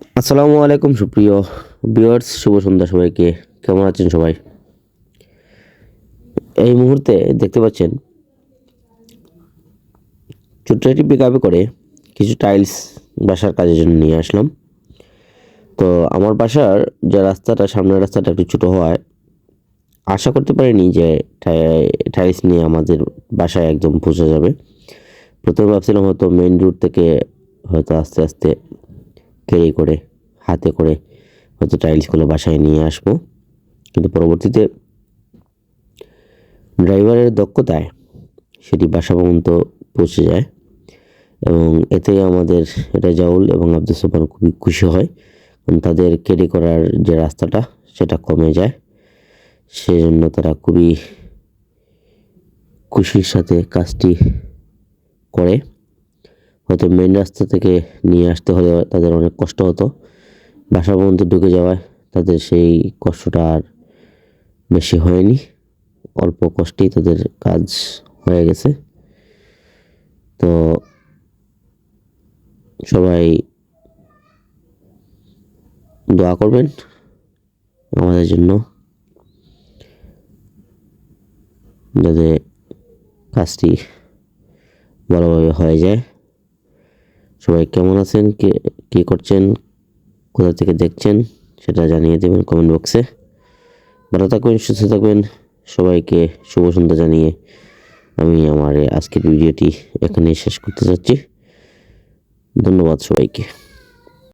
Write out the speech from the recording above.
আসসালামু আলাইকুম সুপ্রিয় ভিউয়ার্স, শুভ সন্ধ্যা সবাইকে। কেমন আছেন সবাই? এই মুহূর্তে দেখতে পাচ্ছেন ছোট্ট একটি পিক করে কিছু টাইলস বাসার কাজের জন্য নিয়ে আসলাম। তো আমার বাসার যে রাস্তাটা, সামনের রাস্তাটা একটু ছোটো হওয়ায় আশা করতে পারিনি যে টাইলস নিয়ে আমাদের বাসায় একদম পৌঁছে যাবে। প্রথমে ভাবছিলাম হয়তো মেন রোড থেকে হয়তো আস্তে আস্তে ক্যারি করে, হাতে করে হয়তো টাইলসগুলো বাসায় নিয়ে আসব। কিন্তু পরবর্তীতে ড্রাইভারের দক্ষতায় সেটি বাসা পর্যন্ত পৌঁছে যায় এবং এতে আমাদের এটা জাউল এবং আব্দুল সোপান খুবই খুশি হয়। কারণ তাদের ক্যারি করার যে রাস্তাটা, সেটা কমে যায়। সেজন্য তারা খুবই খুশির সাথে কাজটি করে। হয়তো মেন রাস্তা থেকে নিয়ে আসতে হলে তাদের অনেক কষ্ট হতো। বাসা পর্যন্ত ঢুকে যাওয়ায় তাদের সেই কষ্টটা আর বেশি হয়নি। অল্প কষ্টেই তাদের কাজ হয়ে গেছে। তো সবাই দোয়া করবেন আমাদের জন্য, যাতে কাজটি ভালোভাবে হয়ে যায়। সবাই কেমন আছেন? কে, কী করছেন? কোথা থেকে দেখছেন? সেটা জানিয়ে দেবেন কমেন্ট বক্সে ভালো থাকবেন, সুস্থ থাকবেন। সবাইকে শুভ সন্ধ্যা জানিয়ে আমি আমার আজকের ভিডিওটি এখানেই শেষ করতে চাচ্ছি ধন্যবাদ সবাইকে।